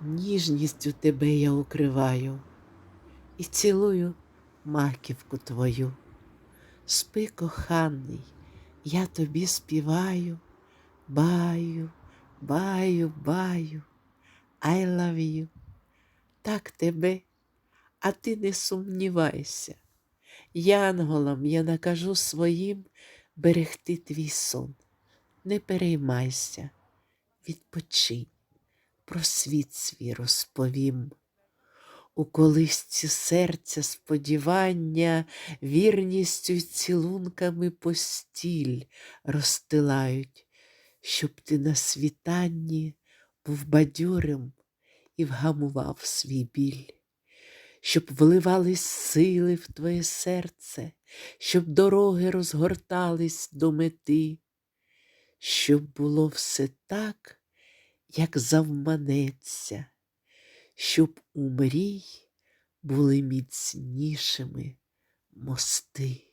ніжністю тебе я укриваю і цілую маківку твою. Спи, коханий, я тобі співаю, баю, баю, баю, I love you. Так тебе, а ти не сумнівайся. Янголам я накажу своїм берегти твій сон. Не переймайся, відпочинь, про світ свій розповім. У колисці серця сподівання вірністю й цілунками постіль розстилають, щоб ти на світанні був бадьорим і вгамував свій біль, щоб вливались сили в твоє серце, щоб дороги розгортались до мети, щоб було все так, як завманеться, щоб у мрій були міцнішими мости.